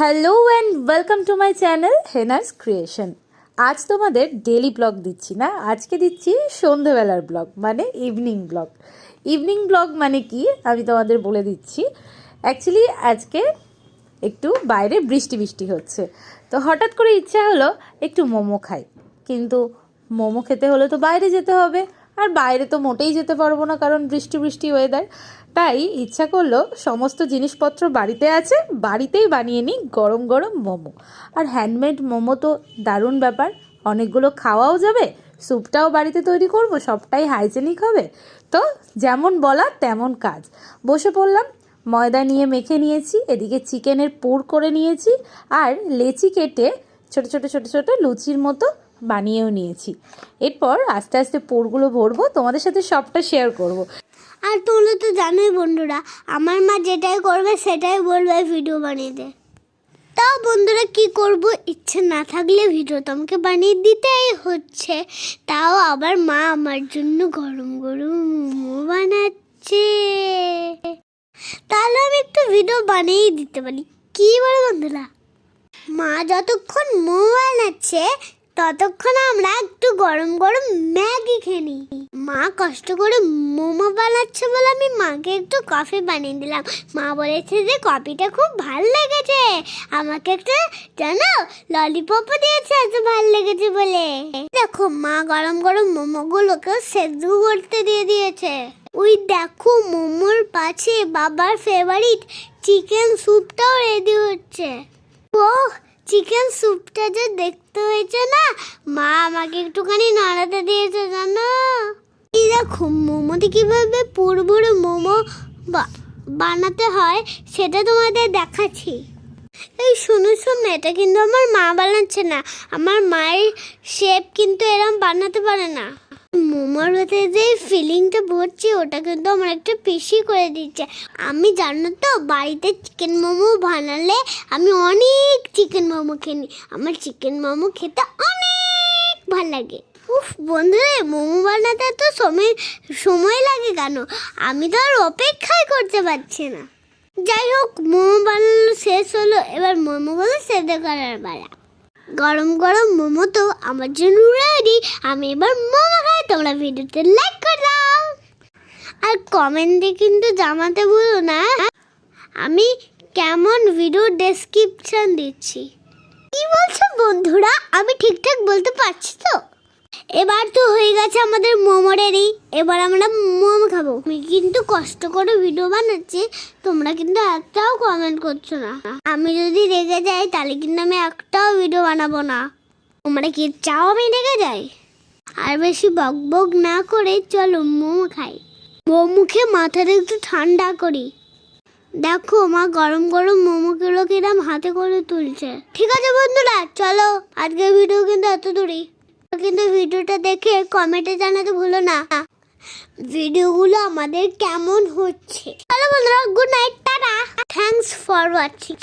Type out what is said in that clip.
Hello and welcome to my channel Hena's creation আজ তোমাদের daily blog দিচ্ছি, না? আজকে দিচ্ছি সন্ধেবেলার ব্লগ মানে ইভিনিং ব্লগ ইভিনিং ব্লগ মানে কি? আমি তোমাদের বলে দিচ্ছি অ্যাকচুয়ালি আজকে একটু বাইরে বৃষ্টি বৃষ্টি হচ্ছে। তো হঠাৎ করে ইচ্ছা হলো একটু মোমো খাই, কিন্তু মোমো খেতে হলে তো বাইরে যেতে হবে। আর বাইরে তো মোটেই যেতে পারব না, কারণ বৃষ্টি বৃষ্টি ওয়েদার তাই ইচ্ছা করল সমস্ত জিনিসপত্র বাড়িতে আছে, বাড়িতেই বানিয়ে নিই গরম গরম মোমো। আর হ্যান্ডমেড মোমো তো দারুণ ব্যাপার, অনেকগুলো খাওয়াও যাবে, স্যুপটাও বাড়িতে তৈরি করব, সবটাই হাইজেনিক হবে। তো যেমন বলা তেমন কাজ। বসে পড়লাম, ময়দা নিয়ে মেখে নিয়েছি, এদিকে চিকেনের পুর করে নিয়েছি, আর লেচি কেটে ছোট ছোট ছোট ছোট লুচির মতো বানিয়েও নিয়েছি। এরপর আস্তে আস্তে পুরগুলো ভরবো, তোমাদের সাথে সবটা শেয়ার করব। আর তোমরা তো জানোই বন্ধুরা, আমার মা যেটাই করবে সেটাই বলবে ভিডিও বানিয়ে দে। তাও বন্ধুরা কি করব? ইচ্ছে না থাকলে ভিডিও তো আমাকে বানিয়ে দিতেই হচ্ছে। তাও আবার মা আমার জন্য গরম গরম মোমো বানাচ্ছে। তাহলে আমি একটু ভিডিও বানিয়েই দিতে পারি। কি বলে বন্ধুরা? মা যতক্ষণ মোমো বানাচ্ছে ততক্ষণ আমরা একটু গরম গরম ম্যাগি খেয়ে নিই। মা কষ্ট করে মোমো বানাচ্ছে বলে আমি মাকে একটু কফি বানিয়ে দিলাম। মা বলেছে যে কফিটা খুব ভালো লেগেছে। আমাকে একটা, জানো ললিপপও দিয়েছে এত ভালো লেগেছে বলে। দেখো, মা গরম গরম মোমোগুলোকে সেদ্ধ করতে দিয়ে দিয়েছে। ওই দেখো, মোমোর পাশে বাবার ফেভারিট চিকেন স্যুপটাও রেডি হচ্ছে। ও চিকেন স্যুপটা যে দেখতে হয়েছে না, মা আমাকে একটুখানি নাড়াতে দিয়েছে, জানো? এই দেখো, মোমোতে কীভাবে পুরোপুরি মোমো বানাতে হয়, সেটা তোমাদের দেখাচ্ছি। এই শুনো, শোনো, এটা কিন্তু আমার মা বানাচ্ছে না। আমার মায়ের শেপ কিন্তু এরম বানাতে পারে না। মোমোর ভেতরে যে ফিলিংটা ভরছি ওটা কিন্তু আমার একটা পিসি করে দিচ্ছে। আমি জানো তো, বাড়িতে চিকেন মোমো বানালে আমি অনেক চিকেন মোমো খেয়ে আমার চিকেন মোমো খেতে অনেক ভালো লাগে। উফ, বন্ধুরা, মোমো বানাতে তো সময় সময় লাগে কেন? আমি তো আর অপেক্ষাই করতে পারছি না। যাই হোক, মোমো বানানো শেষ হলো, এবার মোমোগুলো সেদ্ধ করার বেলা গরম গরম মোমো তো আমার জন্য রেডি আমি এবার মোমো তোমরা ভিডিওতে লাইক করে দাও। আর কমেন্টে কিন্তু জানাতে ভুলো না। আমি কেমন ভিডিও ডেসক্রিপশন দিচ্ছি। কি বলছো বন্ধুরা? আমি ঠিকঠাক বলতে পারছি তো? এবার তো হয়ে গেছে আমাদের মোমো রেডি এবার আমরা মোমো খাব। আমি কিন্তু কষ্ট করে ভিডিও বানাচ্ছি। তোমরা কিন্তু একটাও কমেন্ট করছ না। আমি যদি রেগে যাই, তাহলে কিন্তু আমি একটাও ভিডিও বানাবো না। তোমরা কি চাও আমি রেগে যাই? আর বেশি বক বক না করে চলো মোমো খাই। মোমো খেয়ে মাথাটা একটু ঠান্ডা করি। দেখো মা গরম গরম মোমোগুলো কিরম হাতে করে তুলছে। ঠিক আছে বন্ধুরা, চলো আজকের ভিডিও কিন্তু এত দূরই কিন্তু ভিডিওটা দেখে কমেন্টে জানাতে ভুলো না। ভিডিওগুলো আমাদের কেমন হচ্ছে। চলো বন্ধুরা good night ta ta. Thanks for watching